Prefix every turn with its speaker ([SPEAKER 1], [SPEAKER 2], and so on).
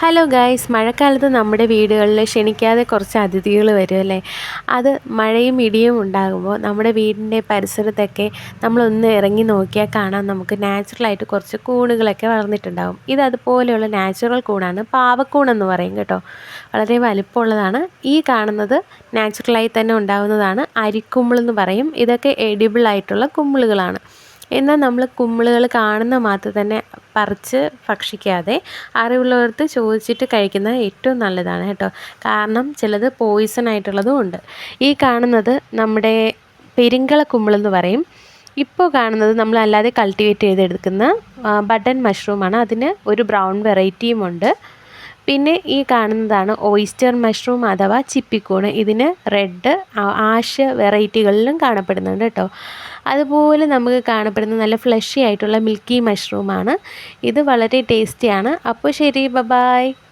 [SPEAKER 1] Hello guys മഴക്കാലത്ത് നമ്മുടെ വീടുകളിൽ ക്ഷണിക്കാതെ കുറച്ച് അതിഥികൾ വരുമല്ലേ അത് മഴയും ഇടിയും ഉണ്ടാകുമ്പോൾ നമ്മുടെ വീടിന്റെ പരിസരത്തൊക്കെ നമ്മളൊന്ന് ഇറങ്ങി നോക്കിയാൽ കാണാം നമുക്ക് നാച്ചുറലായിട്ട് കുറച്ച് കൂണുകളൊക്കെ വളർന്നിട്ടുണ്ടാകും. ഇത് അതുപോലെയുള്ള നാച്ചുറൽ കൂണാണ് പാവക്കൂണെന്ന് പറയും കേട്ടോ. വളരെ വലിപ്പമുള്ളതാണ്. ഈ കാണുന്നത് നാച്ചുറലായി തന്നെ ഉണ്ടാകുന്നതാണ്. അരിക്കുമ്പിളെന്ന് പറയും. ഇതൊക്കെ എഡിബിൾ ആയിട്ടുള്ള കുമ്പിളുകളാണ്. എന്നാൽ നമ്മൾ കുമ്പിളുകൾ കാണുന്ന മാത്രം തന്നെ പറിച്ച് ഭക്ഷിക്കാതെ അറിവുള്ളവർക്ക് ചോദിച്ചിട്ട് കഴിക്കുന്നത് ഏറ്റവും നല്ലതാണ് കേട്ടോ. കാരണം ചിലത് പോയിസൺ ആയിട്ടുള്ളതും ഉണ്ട്. ഈ കാണുന്നത് നമ്മുടെ പെരിങ്കള കുമ്പിളെന്ന് പറയും. ഇപ്പോൾ കാണുന്നത് നമ്മൾ അല്ലാതെ കൾട്ടിവേറ്റ് ചെയ്തെടുക്കുന്ന ബട്ടൺ മഷ്റൂമാണ് അതിന് ഒരു ബ്രൗൺ വെറൈറ്റിയും ഉണ്ട്. പിന്നെ ഈ കാണുന്നതാണ് ഓയിസ്റ്റർ മഷ്റൂം അഥവാ ചിപ്പിക്കൂണ്. ഇതിന് റെഡ് ആഷ് വെറൈറ്റികളിലും കാണപ്പെടുന്നുണ്ട് കേട്ടോ അതുപോലെ നമുക്ക് കാണപ്പെടുന്ന നല്ല ഫ്ലഷി ആയിട്ടുള്ള മിൽക്കി മഷ്റൂമാണ് ഇത് വളരെ ടേസ്റ്റിയാണ് അപ്പോൾ ശരി ബബായ് ബായ്